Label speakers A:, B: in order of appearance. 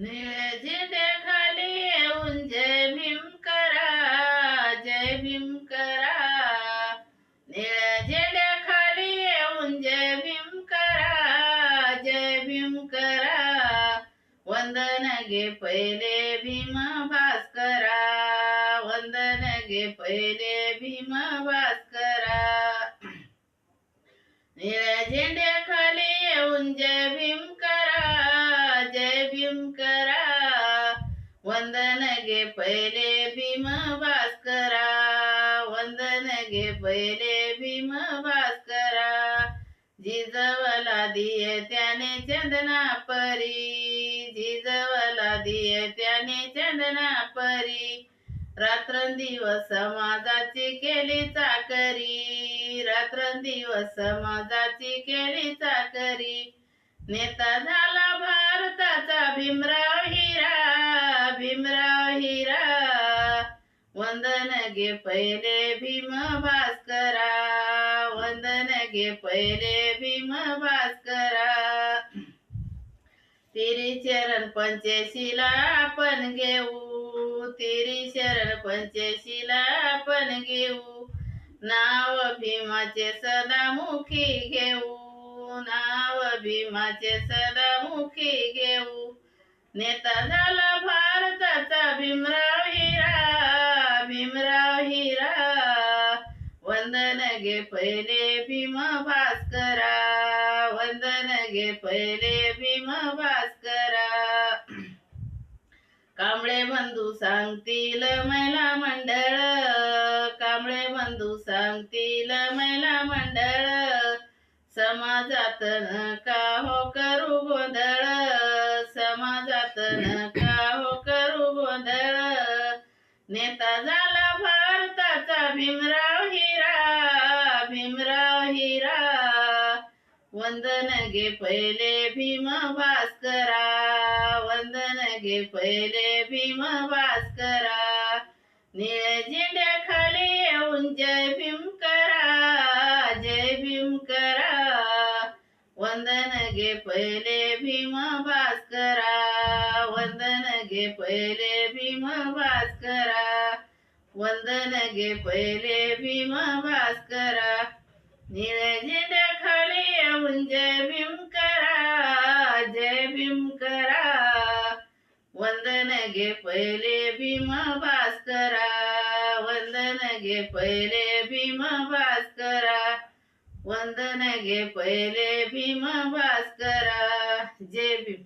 A: निळे झेंड्या खाली येऊन जय भीम करा जय भीम करा. निळ्या झेंड्या खाली येऊन जय भीम करा जय भीम करा. वंदन गे पहिले भीम भास्करा. वंदन गे पहिले भीम भास्करा. निळ्या झेंड्या खाली येऊन जय पहिले भीम भास्करा वंदन घे पहिले भीम भास्करा. जिजवला दिय त्याने चंदना परी जिजवला दिय त्याने चंदना परी. रात्रंदिवस समाजाची केली चाकरी रात्रंदिवस समाजाची केली चाकरी. नेता झाला भारताचा भीमराव वंदन पहिले भीम भास्करा वंदन गे पहिले भीम भास्करा. तिरी चरण पंचशीला आपण घेऊ तिरी शरण पंचशीला आपण घेऊ. नाव भीमाचे सदामुखी घेऊ नाव भीमाचे सदामुखी घेऊ. नेता झाला भारताचा भीमराव. भीमराव वंदन गे पहिले भीम भास्करा वंदन गे पहिले भीम भास्करा. कांबळे बंधू सांगतील महिला मंडळ कांबळे बंधू सांगतील महिला मंडळ समाजात नका हो करू गोंधळ समाजात नका हो करू गोंधळ. नेता झाला भीमराव हिरा भीमराव हिरा वंदन गे पहिले भीम भास्करा. वंदन गे पहिले भीम भास्करा. निळ झेंड्या खाली येऊन जय भीम करा जय भीम करा वंदन गे पहिले भीम भास्करा. वंदन गे पहिले भीम भास्करा. वंदन गे पहिले भीम भास्करा निळे खाली येऊन जय भीम करा जय भीम करा वंदन गे पहिले भीमा भास्करा वंदन गे पहिले भीमा भास्करा वंदन गे पहिले भीमा भास्करा जय भीम